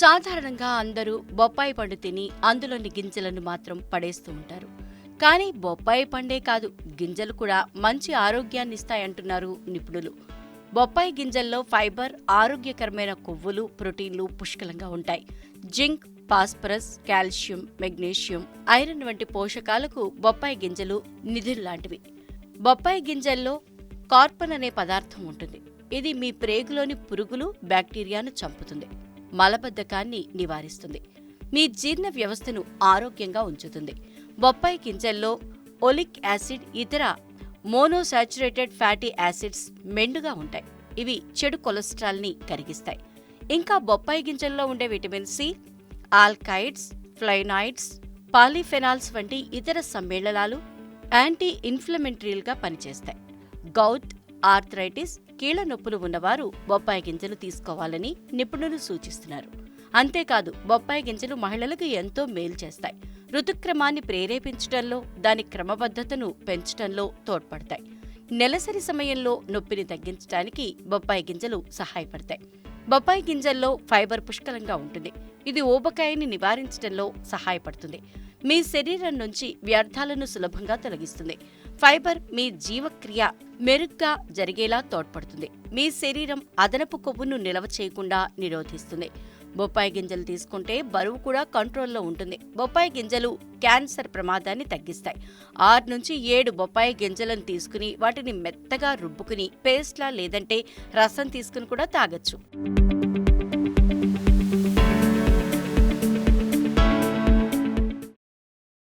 సాధారణంగా అందరూ బొప్పాయి పండు తిని అందులోని గింజలను మాత్రం పడేస్తూ ఉంటారు. కానీ బొప్పాయి పండే కాదు గింజలు కూడా మంచి ఆరోగ్యాన్ని ఇస్తాయంటున్నారు నిపుణులు. బొప్పాయి గింజల్లో ఫైబర్ ఆరోగ్యకరమైన కొవ్వులు ప్రోటీన్లు పుష్కలంగా ఉంటాయి. Zinc phosphorus calcium magnesium iron వంటి పోషకాలకు బొప్పాయి గింజలు నిధుల్లాంటివి బొప్పాయి గింజల్లో కార్పన్ అనే పదార్థం ఉంటుంది. ఇది మీ ప్రేగులోని పురుగులు బ్యాక్టీరియాను చంపుతుంది. మలబద్ధకాన్ని నివారిస్తుంది. మీ జీర్ణ వ్యవస్థను ఆరోగ్యంగా ఉంచుతుంది. బొప్పాయి గింజల్లో ఒలిక్ యాసిడ్ ఇతర మోనోసాచురేటెడ్ ఫ్యాటీ యాసిడ్స్ మెండుగా ఉంటాయి. ఇవి చెడు కొలెస్ట్రాల్ని కరిగిస్తాయి. ఇంకా బొప్పాయి గింజల్లో ఉండే vitamin C alkaloids flavonoids polyphenols వంటి ఇతర సమ్మేళనాలు యాంటీ ఇన్ఫ్లమెంటరీలుగా పనిచేస్తాయి. గౌట్ ఆర్థరైటిస్ కీళ్ళ నొప్పులు ఉన్నవారు బొప్పాయి గింజలు తీసుకోవాలని నిపుణులు సూచిస్తున్నారు. అంతేకాదు బొప్పాయి గింజలు మహిళలకు ఎంతో మేలు చేస్తాయి. ఋతుక్రమాన్ని ప్రేరేపించడంలో దాని క్రమబద్ధతను పెంచడంలో తోడ్పడతాయి. నెలసరి సమయంలో నొప్పిని తగ్గించడానికి బొప్పాయి గింజలు సహాయపడతాయి. బొప్పాయి గింజల్లో ఫైబర్ పుష్కలంగా ఉంటుంది. ఇది ఊబకాయని నివారించడంలో సహాయపడుతుంది. మీ శరీరం నుంచి వ్యర్థాలను సులభంగా తొలగిస్తుంది. ఫైబర్ మీ జీవక్రియ మెరుగ్గా జరిగేలా తోడ్పడుతుంది. మీ శరీరం అదనపు కొవ్వును నిల్వ చేయకుండా నిరోధిస్తుంది. బొప్పాయి గింజలు తీసుకుంటే బరువు కూడా కంట్రోల్లో ఉంటుంది. బొప్పాయి గింజలు క్యాన్సర్ ప్రమాదాన్ని తగ్గిస్తాయి. ఆరు నుంచి ఏడు బొప్పాయి గింజలను తీసుకుని వాటిని మెత్తగా రుబ్బుకుని పేస్ట్లా లేదంటే రసం తీసుకుని కూడా తాగొచ్చు.